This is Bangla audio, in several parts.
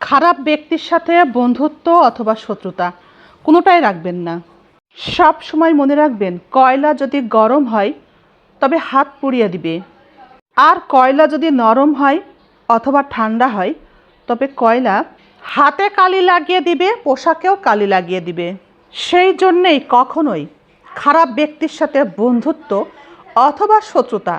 খারাপ ব্যক্তির সাথে বন্ধুত্ব অথবা শত্রুতা, কোনোটাই রাখবেন না। সব সময় মনে রাখবেন, কয়লা যদি গরম হয়, তবে হাত পুড়িয়ে দিবে। আর কয়লা যদি নরম হয় অথবা ঠান্ডা হয়, তবে কয়লা হাতে কালি লাগিয়ে দিবে, পোশাকেও কালি লাগিয়ে দিবে। সেই জন্যেই কখনোই খারাপ ব্যক্তির সাথে বন্ধুত্ব অথবা শত্রুতা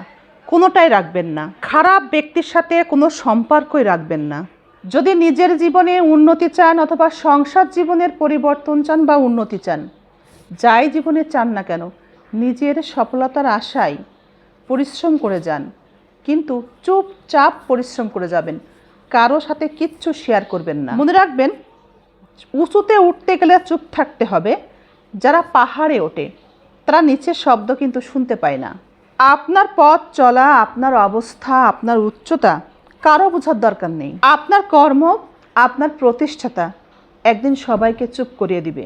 কোনোটাই রাখবেন না। খারাপ ব্যক্তির সাথে কোনো সম্পর্কই রাখবেন না। যদি নিজের জীবনে উন্নতি চান অথবা সংসার জীবনের পরিবর্তন চান বা উন্নতি চান, যাই জীবনে চান না কেন, নিজের সফলতার আশায় পরিশ্রম করে যান। কিন্তু চুপচাপ পরিশ্রম করে যাবেন। কারও সাথে কিচ্ছু শেয়ার করবেন না। মনে রাখবেন, উঁচুতে উঠতে গেলে চুপ থাকতে হবে। যারা পাহাড়ে ওঠে, তারা নিচের শব্দ কিন্তু শুনতে পায় না। আপনার পথ চলা, আপনার অবস্থা, আপনার উচ্চতা কারও বোঝার দরকার নেই। আপনার কর্ম, আপনার প্রতিষ্ঠাতা একদিন সবাইকে চুপ করিয়ে দিবে।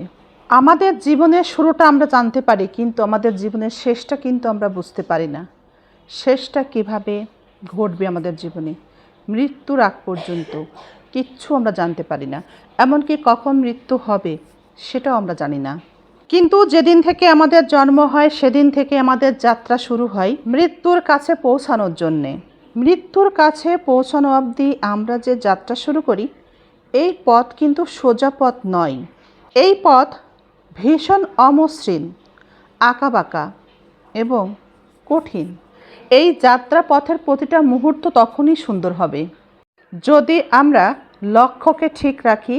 আমাদের জীবনের শুরুটা আমরা জানতে পারি, কিন্তু আমাদের জীবনের শেষটা কিন্তু আমরা বুঝতে পারি না। শেষটা কীভাবে ঘটবে আমাদের জীবনে? মৃত্যুর আগ পর্যন্ত কিচ্ছু আমরা জানতে পারি না। এমনকি কখন মৃত্যু হবে সেটাও আমরা জানি না। কিন্তু যেদিন থেকে আমাদের জন্ম হয়, সেদিন থেকে আমাদের যাত্রা শুরু হয় মৃত্যুর কাছে পৌঁছানোর জন্যে। মৃত্যুর কাছে পৌঁছানো অবধি আমরা যে যাত্রা শুরু করি, এই পথ কিন্তু সোজা পথ নয়। এই পথ ভীষণ অমসৃণ, আঁকাবাঁকা এবং কঠিন। এই যাত্রা পথের প্রতিটা মুহূর্ত তখনই সুন্দর হবে। যদি আমরা লক্ষ্যকে ঠিক রাখি,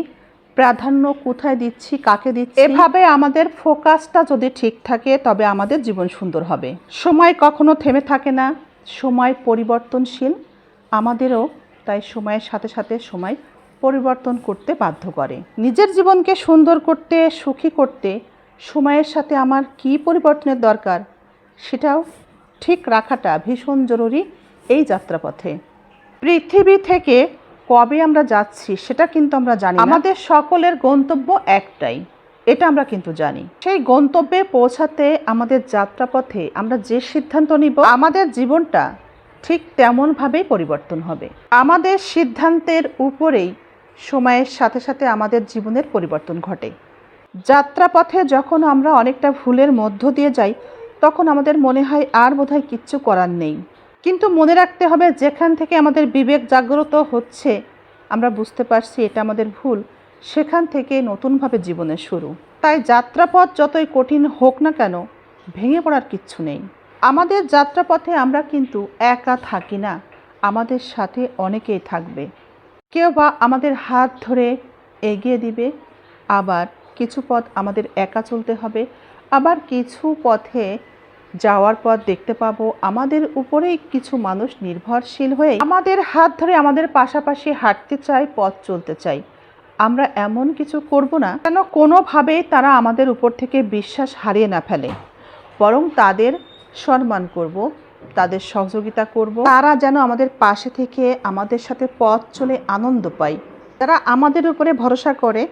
প্রাধান্য কোথায় দিচ্ছি, কাকে দিচ্ছি, এভাবে আমাদের ফোকাসটা যদি ঠিক থাকে, তবে আমাদের জীবন সুন্দর হবে। সময় কখনো থেমে থাকে না। সময় পরিবর্তনশীল, আমাদেরও তাই সময়ের সাথে সাথে সময় পরিবর্তন করতে বাধ্য করে। নিজের জীবনকে সুন্দর করতে, সুখী করতে সময়ের সাথে আমার কী পরিবর্তনের দরকার সেটাও ঠিক রাখাটা ভীষণ জরুরি এই যাত্রাপথে। পৃথিবী থেকে কবে আমরা যাচ্ছি সেটা কিন্তু আমরা জানি আমাদের সকলের গন্তব্য একটাই এটা আমরা কিন্তু জানি। সেই গন্তব্যে পৌঁছাতে আমাদের যাত্রাপথে আমরা যে সিদ্ধান্ত নিব, আমাদের জীবনটা ঠিক তেমনভাবেই পরিবর্তন হবে। আমাদের সিদ্ধান্তের উপরেই সময়ের সাথে সাথে আমাদের জীবনের পরিবর্তন ঘটে। যাত্রাপথে যখন আমরা অনেকটা ভুলের মধ্য দিয়ে যাই, তখন আমাদের মনে হয় আর বোধহয় কিচ্ছু করার নেই। কিন্তু মনে রাখতে হবে যেখান থেকে আমাদের বিবেক জাগ্রত হচ্ছে, আমরা বুঝতে পারছি এটা আমাদের ভুল। সেখান থেকে নতুনভাবে জীবনের শুরু। তাই যাত্রাপথ যতই কঠিন হোক না কেন, ভেঙে পড়ার কিচ্ছু নেই। আমাদের যাত্রাপথে আমরা কিন্তু একা থাকি না, আমাদের সাথে অনেকেই থাকবে। কেউ বা আমাদের হাত ধরে এগিয়ে দিবে, আবার কিছু পথ আমাদের একা চলতে হবে, আবার কিছু পথে যাওয়ার পথ দেখতে পাবো। আমাদের উপরেই কিছু মানুষ নির্ভরশীল হয়ে আমাদের হাত ধরে আমাদের পাশাপাশি হাঁটতে চাই, পথ চলতে চাই। আমরা এমন কিছু করব না কেন কোনোভাবেই তারা আমাদের উপর থেকে বিশ্বাস হারিয়ে না ফেলে। বরং তাদের সম্মান করব, তাদের সহযোগিতা করব। তারা যেন আমাদের পাশে থেকে আমাদের সাথে পথ চলে আনন্দ পায়। তারা আমাদের উপরে ভরসা করে,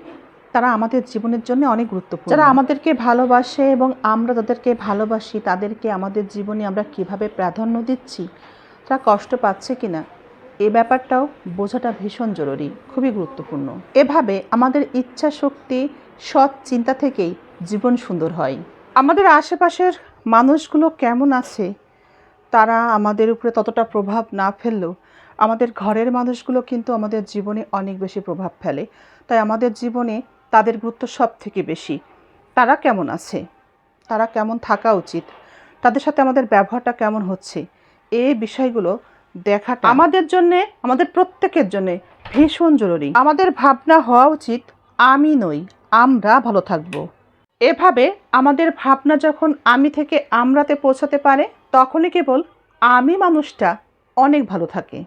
তারা আমাদের জীবনের জন্য অনেক গুরুত্বপূর্ণ। যারা আমাদেরকে ভালোবাসে এবং আমরা যাদেরকে ভালোবাসি, তাদেরকে আমাদের জীবনে আমরা কীভাবে প্রাধান্য দিচ্ছি, তারা কষ্ট পাচ্ছে কিনা? এ ব্যাপারটাও বোঝাটা ভীষণ জরুরি, খুবই গুরুত্বপূর্ণ। এভাবে আমাদের ইচ্ছা শক্তি সৎ চিন্তা থেকেই জীবন সুন্দর হয়। আমাদের আশেপাশের মানুষগুলো কেমন আছে, তারা আমাদের উপরে ততটা প্রভাব না ফেললেও আমাদের ঘরের মানুষগুলো কিন্তু আমাদের জীবনে অনেক বেশি প্রভাব ফেলে। তাই আমাদের জীবনে তাদের গুরুত্ব সব থেকে বেশি। তারা কেমন আছে? তারা কেমন থাকা উচিত? তাদের সাথে আমাদের ব্যবহারটা কেমন হচ্ছে? এই বিষয়গুলো দেখাটা। আমাদের জন্যে, আমাদের প্রত্যেকের জন্যে ভীষণ জরুরি। আমাদের ভাবনা হওয়া উচিত, আমি নই, আমরা ভালো থাকব। এভাবে আমাদের ভাবনা যখন আমি থেকে আমরাতে পৌঁছাতে পারে, তখনই কেবল আমি মানুষটা অনেক ভালো থাকে।